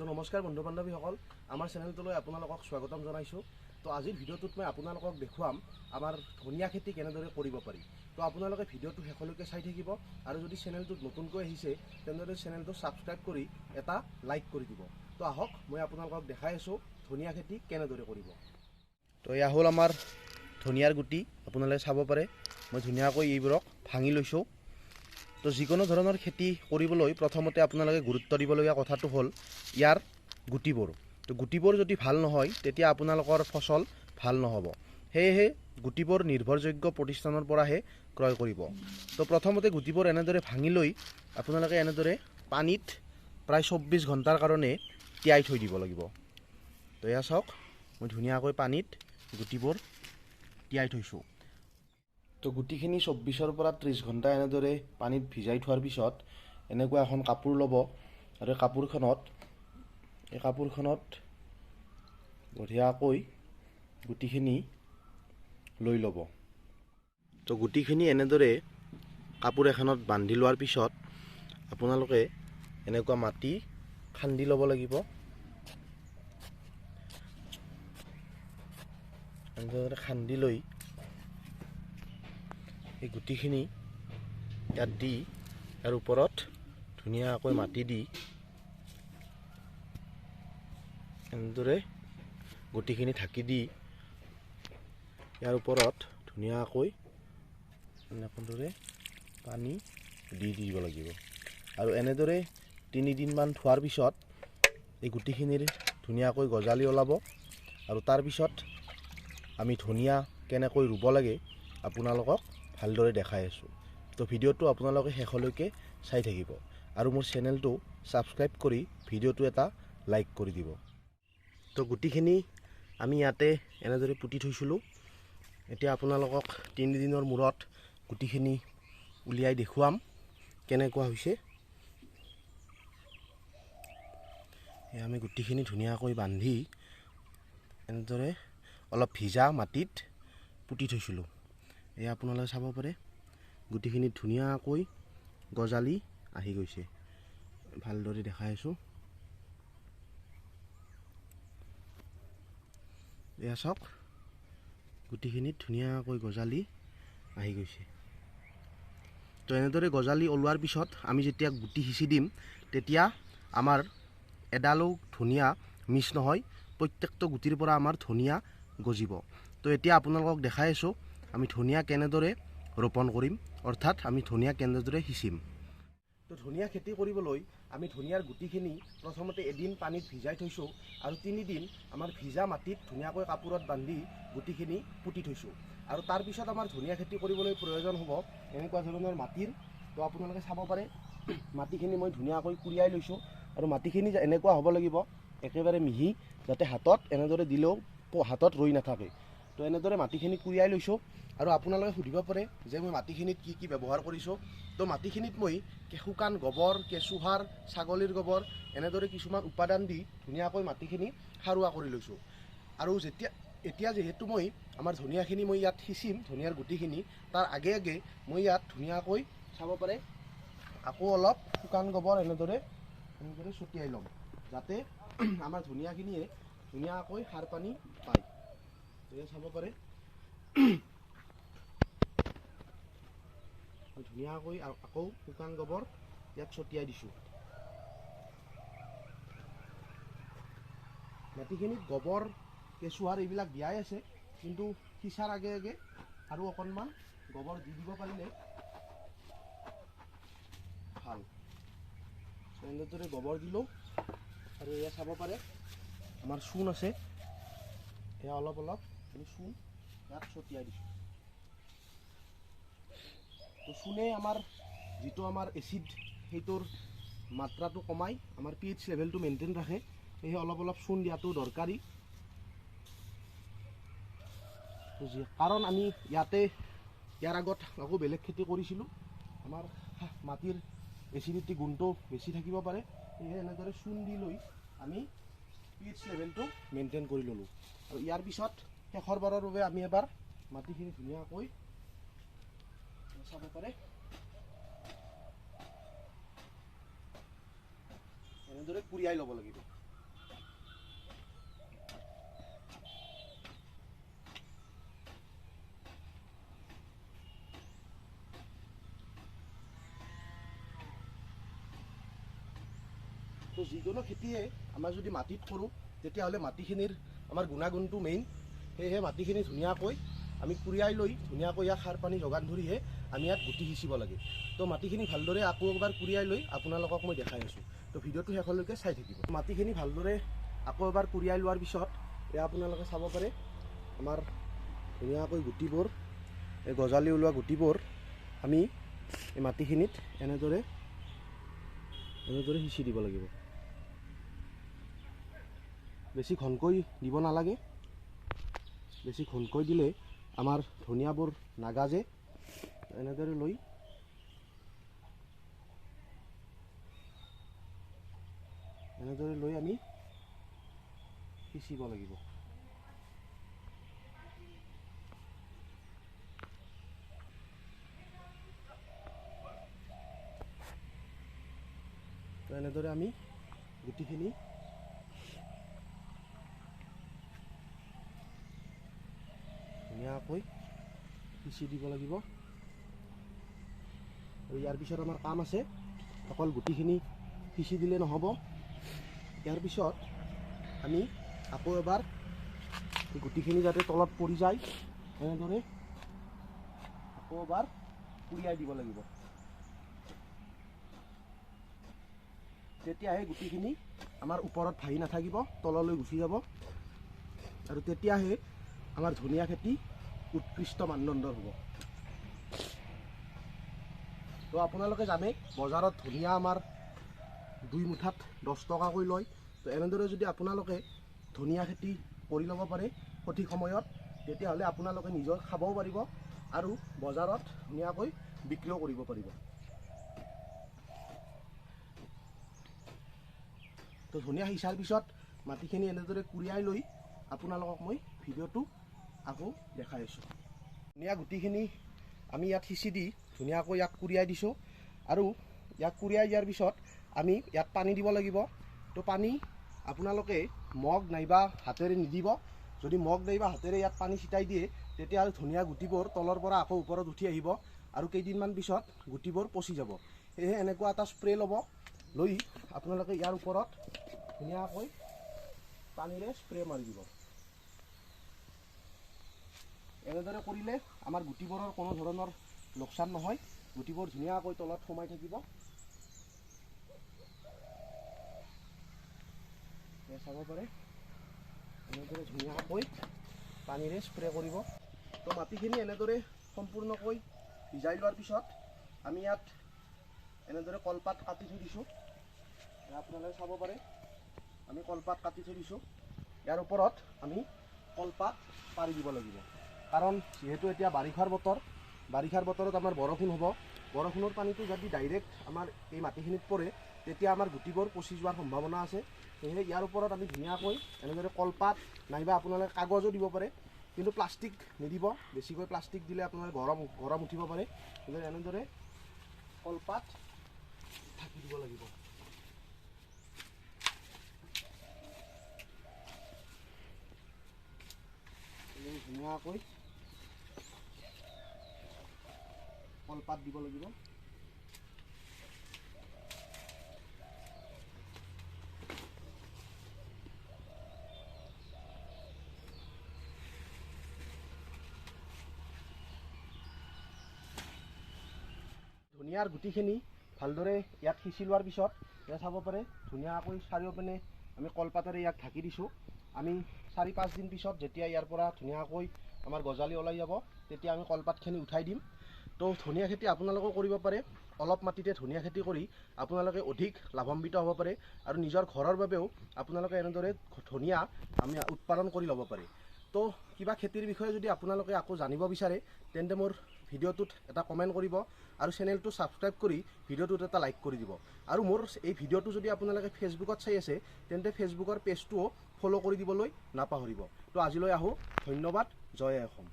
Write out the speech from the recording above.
তো নমস্কাৰ বন্ধু বান্ধৱীসকল আমাৰ চেনেলটোলৈ আপোনালোকক স্বাগতম জনাইছোঁ। তো আজিৰ ভিডিঅ'টোত মই আপোনালোকক দেখুৱাম আমাৰ ধনিয়া খেতি কেনেদৰে কৰিব পাৰি। তো আপোনালোকে ভিডিঅ'টো শেষলৈকে চাই থাকিব আৰু যদি চেনেলটোত নতুনকৈ আহিছে তেনেদৰে চেনেলটো ছাবস্ক্ৰাইব কৰি এটা লাইক কৰি দিব। তো আহক মই আপোনালোকক দেখাই আছোঁ ধনিয়া খেতি কেনেদৰে কৰিব। তো এয়া হ'ল আমাৰ ধনিয়াৰ গুটি আপোনালোকে চাব পাৰে। মই ধুনীয়াকৈ এইবোৰক ভাঙি লৈছোঁ। তো যিকোনো ধৰণৰ খেতি কৰিবলৈ প্ৰথমতে আপোনালোকে গুৰুত্ব দিবলগীয়া কথাটো হ'ল ইয়াৰ গুটিবোৰ। তো গুটিবোৰ যদি ভাল নহয় তেতিয়া আপোনালোকৰ ফচল ভাল নহ'ব। সেয়েহে গুটিবোৰ নিৰ্ভৰযোগ্য প্ৰতিষ্ঠানৰ পৰাহে ক্ৰয় কৰিব। তো প্ৰথমতে গুটিবোৰ এনেদৰে ভাঙি লৈ আপোনালোকে এনেদৰে পানীত প্ৰায় চৌব্বিছ ঘণ্টাৰ কাৰণে তিয়াই থৈ দিব লাগিব। তো এয়া চাওক মই ধুনীয়াকৈ পানীত গুটিবোৰ তিয়াই থৈছোঁ। তো গুটিখিনি চৌব্বিছৰ পৰা ত্ৰিছ ঘণ্টা এনেদৰে পানীত ভিজাই থোৱাৰ পিছত এনেকুৱা এখন কাপোৰ ল'ব। আৰু কাপোৰখনত এই কাপোৰখনত বঢ়িয়াকৈ গুটিখিনি লৈ ল'ব। তো গুটিখিনি এনেদৰে কাপোৰ এখনত বান্ধি লোৱাৰ পিছত আপোনালোকে এনেকুৱা মাটি খান্দি ল'ব লাগিব। এনেদৰে খান্দি লৈ এই গুটিখিনি ইয়াত দি ইয়াৰ ওপৰত ধুনীয়াকৈ মাটি দি এনেদৰে গুটিখিনি ঢাকি দি ইয়াৰ ওপৰত ধুনীয়াকৈ এনেদৰে পানী দি দিব লাগিব। আৰু এনেদৰে তিনিদিনমান থোৱাৰ পিছত এই গুটিখিনিৰ ধুনীয়াকৈ গজালি ওলাব আৰু তাৰপিছত আমি ধনিয়া কেনেকৈ ৰুব লাগে আপোনালোকক ভালদৰে দেখাই আছোঁ। তো ভিডিঅ'টো আপোনালোকে শেষলৈকে চাই থাকিব আৰু মোৰ চেনেলটো ছাবস্ক্ৰাইব কৰি ভিডিঅ'টো এটা লাইক কৰি দিব। তো গুটিখিনি আমি ইয়াতে এনেদৰে পুতি থৈছিলোঁ। এতিয়া আপোনালোকক তিনিদিনৰ মূৰত গুটিখিনি উলিয়াই দেখুৱাম কেনেকুৱা হৈছে। আমি গুটিখিনি ধুনীয়াকৈ বান্ধি এনেদৰে অলপ ভিজা মাটিত পুতি থৈছিলোঁ। এয়া আপোনালোকে চাব পাৰে। গুটিখিনি ধুনীয়াকৈ গজালি আহি গৈছে। ভালদৰে দেখাই আছোঁ। এয়া চাওক গুটিখিনিত ধুনীয়াকৈ গজালি আহি গৈছে। তো এনেদৰে গজালি ওলোৱাৰ পিছত আমি যেতিয়া গুটি সিঁচি দিম তেতিয়া আমাৰ এডালো ধনিয়া মিছ নহয় প্ৰত্যেকটো গুটিৰ পৰা আমাৰ ধনিয়া গজিব। তো এতিয়া আপোনালোকক দেখাই আছোঁ আমি ধনিয়া কেনেদৰে ৰোপণ কৰিম অৰ্থাৎ আমি ধনিয়া কেনেদৰে সিঁচিম। তো ধনিয়া খেতি কৰিবলৈ আমি ধনিয়াৰ গুটিখিনি প্ৰথমতে এদিন পানীত ভিজাই থৈছোঁ আৰু তিনিদিন আমাৰ ভিজা মাটিত ধুনীয়াকৈ কাপোৰত বান্ধি গুটিখিনি পুতি থৈছোঁ। আৰু তাৰপিছত আমাৰ ধনিয়া খেতি কৰিবলৈ প্ৰয়োজন হ'ব এনেকুৱা ধৰণৰ মাটিৰ। তো আপোনালোকে চাব পাৰে মাটিখিনি মই ধুনীয়াকৈ কুৰিয়াই লৈছোঁ আৰু মাটিখিনি এনেকুৱা হ'ব লাগিব একেবাৰে মিহি যাতে হাতত এনেদৰে দিলেও হাতত ৰৈ নাথাকে। তো এনেদৰে মাটিখিনি কুৰিয়াই লৈছোঁ আৰু আপোনালোকে সুধিব পাৰে যে মই মাটিখিনিত কি কি ব্যৱহাৰ কৰিছোঁ। তো মাটিখিনিত মই শুকান গোবৰ কেঁচুসাৰ ছাগলীৰ গোবৰ এনেদৰে কিছুমান উপাদান দি ধুনীয়াকৈ মাটিখিনি সাৰুৱা কৰি লৈছোঁ। আৰু যেতিয়া এতিয়া যিহেতু মই আমাৰ ধনিয়াখিনি মই ইয়াত সিঁচিম ধনিয়াৰ গুটিখিনি তাৰ আগে আগে মই ইয়াত ধুনীয়াকৈ চাব পাৰে আকৌ অলপ শুকান গোবৰ এনেদৰে এনেদৰে ছটিয়াই ল'ম যাতে আমাৰ ধনিয়াখিনিয়ে ধুনীয়াকৈ সাৰ পানী পায়। চাব পাৰে। ধুনীয়াকৈ আকৌ শুকান গোবৰ ইয়াত ছটিয়াই দিছোঁ। মাটিখিনিত গোবৰ কেঁচুসাৰ এইবিলাক দিয়াই আছে কিন্তু সিঁচাৰ আগে আগে আৰু অকণমান গোবৰ দি দিব পাৰিলে ভাল। এনেদৰে গোবৰ দিলোঁ আৰু এয়া চাব পাৰে। আমাৰ চূণ আছে। এয়া অলপ অলপ ইয়াত ছটিয়াই দিছোঁ। তো চূণে আমাৰ যিটো আমাৰ এচিড সেইটোৰ মাত্ৰাটো কমাই, আমাৰ পি এইচ লেভেলটো মেইনটেইন ৰাখে। সেয়েহে অলপ অলপ চূণ দিয়াটো দৰকাৰী। কাৰণ আমি ইয়াতে, ইয়াৰ আগত আকৌ বেলেগ খেতি কৰিছিলোঁ। আমাৰ মাটিৰ এচিডিটি গুণটো বেছি থাকিব পাৰে। সেয়েহে এনেদৰে চূণ দি লৈ আমি পি এইচ লেভেলটো মেইনটেইন কৰি ল'লোঁ। আৰু ইয়াৰ পিছত শেষৰ আমি বাবে আমি এবাৰ চাব ধুনীয়াকৈ এনেদৰে কুড়িয়াই লব লাগিব। তো যিকোনো খেতিয়ে আমাৰ যদি মাটিত কৰোঁ তেতিয়াহ'লে মাটিখিনিৰ আমাৰ গুণাগুণটো মেইন সেয়েহে মাটিখিনি ধুনীয়াকৈ আমি কুৰিয়াই লৈ ধুনীয়াকৈ ইয়াক সাৰ পানী যোগান ধৰিহে আমি ইয়াত গুটি সিঁচিব লাগে। তো মাটিখিনি ভালদৰে আকৌ এবাৰ কুৰিয়াই লৈ আপোনালোকক মই দেখাই আছোঁ। তো ভিডিঅ'টো শেষলৈকে চাই থাকিব। মাটিখিনি ভালদৰে আকৌ এবাৰ কুৰিয়াই লোৱাৰ পিছত এয়া আপোনালোকে চাব পাৰে আমাৰ ধুনীয়াকৈ গুটিবোৰ এই গজালি ওলোৱা গুটিবোৰ আমি এই মাটিখিনিত এনেদৰে এনেদৰে সিঁচি দিব লাগিব। বেছি ঘনকৈ দিব নালাগে। বেছি ঘনকৈ দিলে আমাৰ ধনিয়াবোৰ নাগাজে। এনেদৰে লৈ এনেদৰে লৈ আমি সিঁচিব লাগিব। এনেদৰে আমি গুটিখিনি ধুনীয়াকৈ সিঁচি দিব লাগিব আৰু ইয়াৰ পিছত আমাৰ কাম আছে অকল গুটিখিনি সিঁচি দিলে নহ'ব ইয়াৰ পিছত আমি আকৌ এবাৰ গুটিখিনি যাতে তলত পৰি যায় এনেদৰে আকৌ এবাৰ পুৰিয়াই দিব লাগিব তেতিয়াহে গুটিখিনি আমাৰ ওপৰত ভাহি নাথাকিব তললৈ গুচি যাব আৰু তেতিয়াহে আমাৰ ধনিয়া খেতি উৎকৃষ্ট মানদণ্ডৰ হ'ব। তো আপোনালোকে জানে বজাৰত ধনিয়া আমাৰ দুই মুঠাত দহ টকাকৈ লয়। তো এনেদৰে যদি আপোনালোকে ধনিয়া খেতি কৰি ল'ব পাৰে সঠিক সময়ত তেতিয়াহ'লে আপোনালোকে নিজৰ খাবও পাৰিব আৰু বজাৰত ধুনীয়াকৈ বিক্ৰীও কৰিব পাৰিব। তো ধনিয়া সিঁচাৰ পিছত মাটিখিনি এনেদৰে কুৰিয়াই লৈ আপোনালোকক মই ভিডিঅ'টো আকৌ দেখাই আছোঁ ধনিয়া গুটিখিনি আমি ইয়াত সিঁচি দি ধুনীয়াকৈ ইয়াক কুৰিয়াই দিছোঁ আৰু ইয়াক কুৰিয়াই দিয়াৰ পিছত আমি ইয়াত পানী দিব লাগিব। তো পানী আপোনালোকে মগ নাইবা হাতেৰে নিদিব। যদি মগ নাইবা হাতেৰে ইয়াত পানী ছিটাই দিয়ে তেতিয়াহ'লে ধনিয়া গুটিবোৰ তলৰ পৰা আকৌ ওপৰত উঠি আহিব আৰু কেইদিনমান পিছত গুটিবোৰ পচি যাব। সেয়েহে এনেকুৱা এটা স্প্ৰে ল'ব লৈ আপোনালোকে ইয়াৰ ওপৰত ধুনীয়াকৈ পানীৰে স্প্ৰে মাৰি দিব। এনেদৰে কৰিলে আমাৰ গুটিবোৰৰ কোনো ধৰণৰ লোকচান নহয়। গুটিবোৰ ধুনীয়াকৈ তলত সোমাই থাকিব। চাব পাৰে। এনেদৰে ধুনীয়াকৈ পানীৰে স্প্ৰে কৰিব। তো মাটিখিনি এনেদৰে সম্পূৰ্ণকৈ ভিজাই লোৱাৰ পিছত আমি ইয়াত এনেদৰে কলপাত কাটি থৈ দিছোঁ। আপোনালোকে চাব পাৰে। আমি কলপাত কাটি থৈ দিছোঁ। ইয়াৰ ওপৰত আমি কলপাত পাৰি দিব লাগিব। কাৰণ যিহেতু এতিয়া বাৰিষাৰ বতৰ বাৰিষাৰ বতৰত আমাৰ বৰষুণ হ'ব। বৰষুণৰ পানীটো যদি ডাইৰেক্ট আমাৰ এই মাটিখিনিত পৰে তেতিয়া আমাৰ গুটিবোৰ পচি যোৱাৰ সম্ভাৱনা আছে। সেয়েহে ইয়াৰ ওপৰত আমি ধুনীয়াকৈ এনেদৰে কলপাত নাইবা আপোনালোকে কাগজো দিব পাৰে কিন্তু প্লাষ্টিক নিদিব। বেছিকৈ প্লাষ্টিক দিলে আপোনালোকে গৰম গৰম উঠিব পাৰে। কিন্তু এনেদৰে কলপাত ঢাকি দিব লাগিব। ধুনীয়াকৈ কলপাত দিব লাগিব। ধনিয়াৰ গুটিখিনি ভালদৰে ইয়াত সিঁচি লোৱাৰ পিছত ইয়াত চাব পাৰে ধুনীয়াকৈ চাৰিওপিনে আমি কলপাতেৰে ইয়াক ঢাকি দিছোঁ। আমি চাৰি পাঁচদিন পিছত যেতিয়া ইয়াৰ পৰা ধুনীয়াকৈ আমাৰ গজালি ওলাই যাব তেতিয়া আমি কলপাতখিনি উঠাই দিম। তো ধনিয়া খেতি আপোনালোকেও কৰিব পাৰে। অলপ মাটিতে ধনিয়া খেতি কৰি আপোনালোকে অধিক লাভান্বিত হ'ব পাৰে আৰু নিজৰ ঘৰৰ বাবেও আপোনালোকে এনেদৰে ধনিয়া আমি উৎপাদন কৰি ল'ব পাৰে। তো কিবা খেতিৰ বিষয়ে যদি আপোনালোকে আকৌ জানিব বিচাৰে তেন্তে মোৰ ভিডিঅ'টোত এটা কমেণ্ট কৰিব আৰু চেনেলটো ছাবস্ক্ৰাইব কৰি ভিডিঅ'টোত এটা লাইক কৰি দিব। আৰু মোৰ এই ভিডিঅ'টো যদি আপোনালোকে ফেচবুকত চাই আছে তেন্তে ফেচবুকৰ পেজটোও ফ'ল' কৰি দিবলৈ নাপাহৰিব। তো আজিলৈ আহোঁ। ধন্যবাদ। জয় অসম